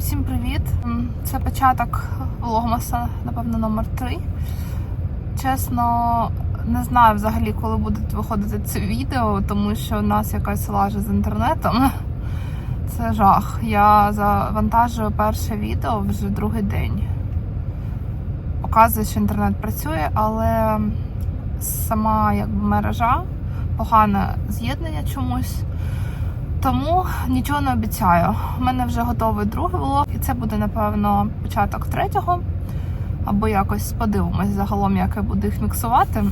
Усім привіт! Це початок влогмаса, напевно, номер 3. Чесно, не знаю взагалі, коли буде виходити це відео, тому що у нас якась лажа з інтернетом. Це жах. Я завантажую перше відео вже другий день. Показує, що інтернет працює, але сама якби мережа, погане з'єднання чомусь. Тому нічого не обіцяю. У мене вже готовий другий влог, і це буде, напевно, початок третього. Або якось подивимось загалом, як я буду їх міксувати.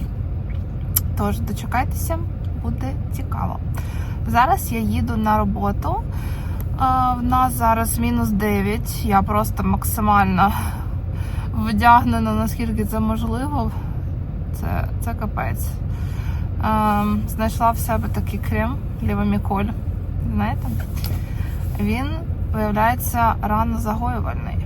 Тож дочекайтеся, буде цікаво. Зараз я їду на роботу. В нас зараз мінус 9. Я просто максимально вдягнена, наскільки це можливо. Це, це капець. Ем, знайшла в себе такий крем Лівоміколь. Знаєте? Він виявляється рано загоювальний.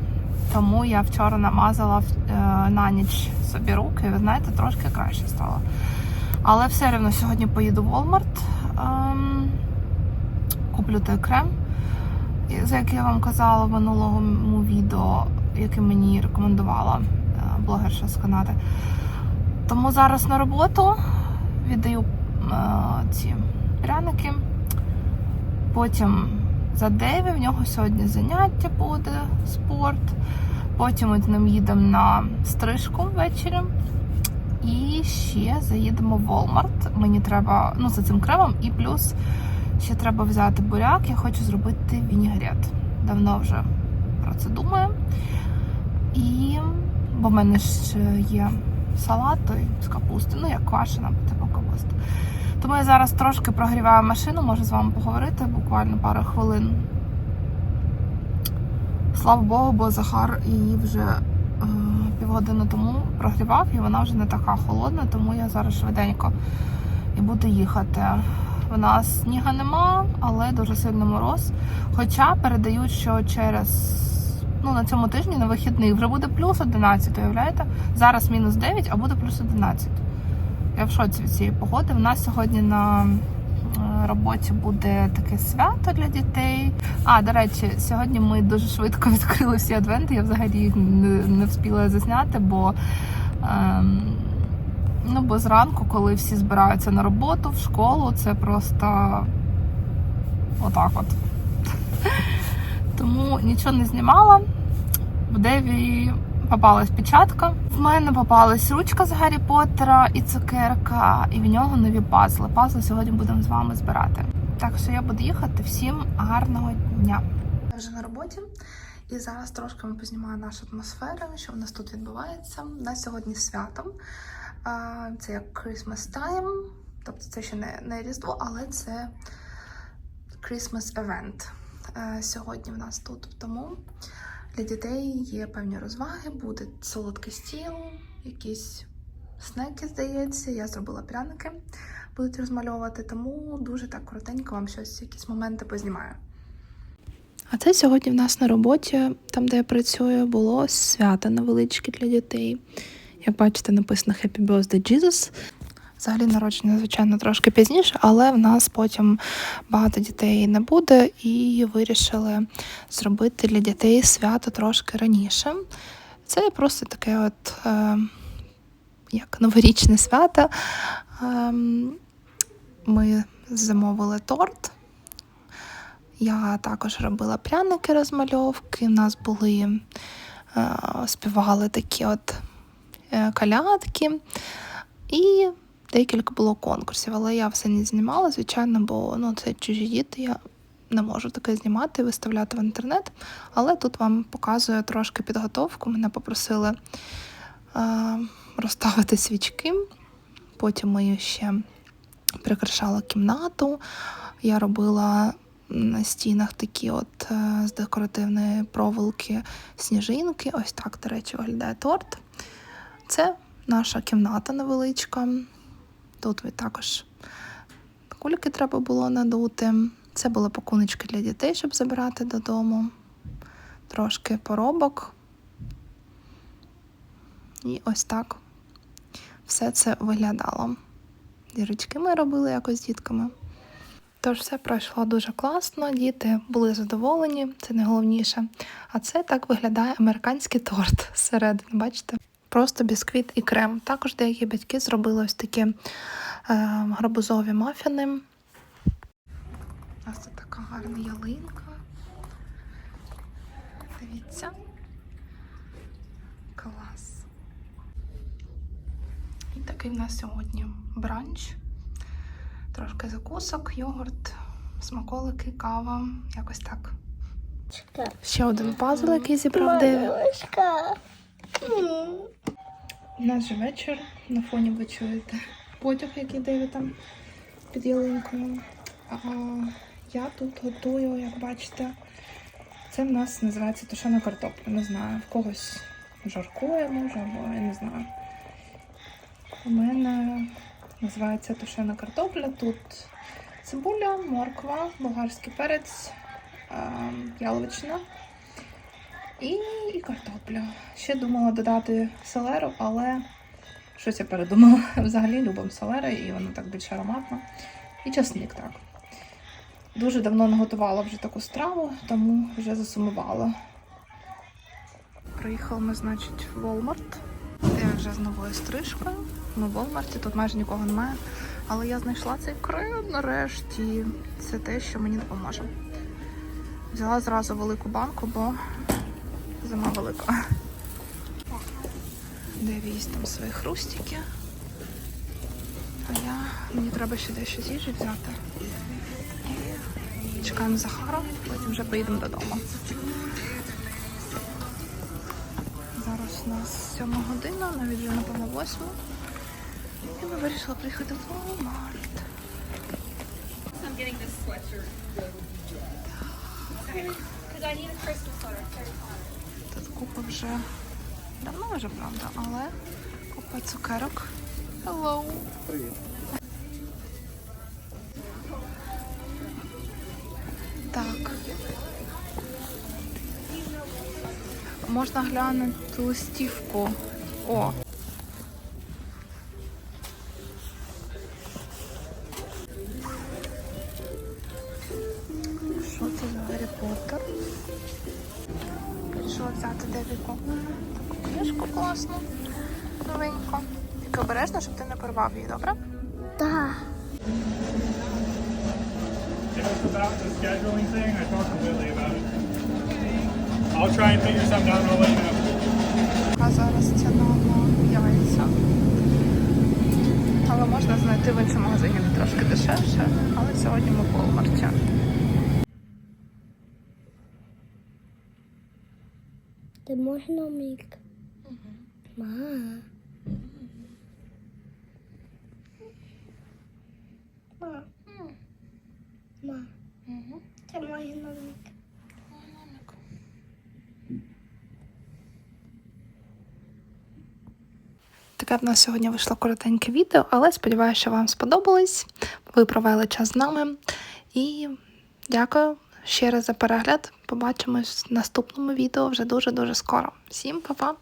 Тому я вчора намазала е, на ніч собі руки, ви знаєте, трошки краще стало. Але все одно сьогодні поїду в Walmart, ем, куплю той крем, за який я вам казала в минулому відео, яке мені рекомендувала е, блогерша з Канади. Тому зараз на роботу віддаю е, ці пряники. Потім за Деві, в нього сьогодні заняття буде, спорт. Потім ми з ним їдемо на стрижку ввечері. І ще заїдемо в Walmart. Мені треба, ну, за цим кремом, і плюс ще треба взяти буряк. Я хочу зробити вінігрет. Давно вже про це думаю. І бо в мене ще є салат з капусти, ну як квашена, типу капуста. Тому я зараз трошки прогріваю машину, можу з вами поговорити буквально пару хвилин. Слава Богу, бо Захар її вже е, півгодини тому прогрівав, і вона вже не така холодна, тому я зараз швиденько і буду їхати. У нас сніга нема, але дуже сильний мороз. Хоча передають, що через ну, на цьому тижні на вихідних вже буде плюс 11, уявляєте? Зараз мінус 9, а буде плюс 11. Я в шоці від цієї погоди. У нас сьогодні на е, роботі буде таке свято для дітей. А, до речі, сьогодні ми дуже швидко відкрили всі адвенти. Я взагалі їх не, встигла засняти, бо, ем, ну, бо зранку, коли всі збираються на роботу, в школу, це просто отак от. Тому нічого не знімала. В Деві попалась печатка. В мене попалась ручка з Гаррі Поттера і цукерка, і в нього нові пазли. Пазли сьогодні будемо з вами збирати. Так що я буду їхати. Всім гарного дня. Я вже на роботі, і зараз трошки ми познімаю нашу атмосферу, що в нас тут відбувається. У нас сьогодні свято. Це як Christmas time, тобто це ще не, не Різдво, але це Christmas event. Е, Сьогодні в нас тут. Тому для дітей є певні розваги, буде солодкий стіл, якісь снеки, здається. Я зробила пряники, будуть розмальовувати, тому дуже так коротенько вам щось, якісь моменти познімаю. А це сьогодні в нас на роботі, там де я працюю, було свято невеличке для дітей. Як бачите, написано Happy Birthday Jesus. Взагалі народження, звичайно, трошки пізніше, але в нас потім багато дітей не буде, і вирішили зробити для дітей свято трошки раніше. Це просто таке от е, як новорічне свято. Е, ми замовили торт. Я також робила пряники розмальовки. У нас були, е, співали такі от е, калядки. І декілька було конкурсів, але я все не знімала, звичайно, бо ну, це чужі діти. Я не можу таке знімати, виставляти в інтернет. Але тут вам показую трошки підготовку. Мене попросили е, розставити свічки. Потім ми ще прикрашала кімнату. Я робила на стінах такі от е, з декоративної проволоки сніжинки. Ось так, до речі, виглядає торт. Це наша кімната невеличка. Тут ви також кульки треба було надути. Це були пакуночки для дітей, щоб забирати додому. Трошки поробок. І ось так все це виглядало. Дірочки ми робили якось з дітками. Тож все пройшло дуже класно, діти були задоволені, це найголовніше. А це так виглядає американський торт зсередини, бачите? Просто бісквіт і крем. Також деякі батьки зробили ось такі е, гарбузові мафіни. У нас тут така гарна ялинка. Дивіться. Клас. І такий в нас сьогодні бранч. Трошки закусок, йогурт, смаколики, кава. Якось так. Ще один пазл, який зібрав Деві. У нас же вечір. На фоні ви чуєте потяг, який Деві там під ялинкою. А я тут готую, як бачите. Це в нас називається тушена картопля. Не знаю, в когось жаркує, може, або я не знаю. У мене називається тушена картопля. Тут цибуля, морква, болгарський перець, е, яловичина і, і картопля. Ще думала додати селеру, але щось я передумала. Взагалі любимо селери, і воно так більш ароматно. І часник так. Дуже давно не готувала вже таку страву, тому вже засумувала. Приїхали ми, значить, в Walmart. Я вже з новою стрижкою. Ми в Walmart, тут майже нікого немає. Але я знайшла цей крем нарешті. Це те, що мені допоможе. Взяла зразу велику банку, бо зима велика. Де там свої хрустики. А я мені треба ще дещо з їжі взяти. І чекаємо Захара, потім вже поїдемо додому. Зараз у нас сьома година, навіть вже напевно восьма. І ми вирішили приїхати в Walmart. I'm getting this sweatshirt. Because I need a Christmas sweater. Купа вже давно вже, правда, але купа цукерок. Hello! Так. Можна глянути листівку. О. взяти Девіку таку книжку класну, новеньку. Тільки обережно, щоб ти не порвав її, добре? Know. А зараз ціна на яйця. Але можна знайти в іншому магазині трошки дешевше. Але сьогодні ми в Walmart. Ти можна мік? Ма. Ма. Ма. Це можна мік. Таке в нас сьогодні вийшло коротеньке відео, але сподіваюся, що вам сподобалось. Ви провели час з нами. І дякую ще раз за перегляд. Побачимось в наступному відео вже дуже-дуже скоро. Всім па-па!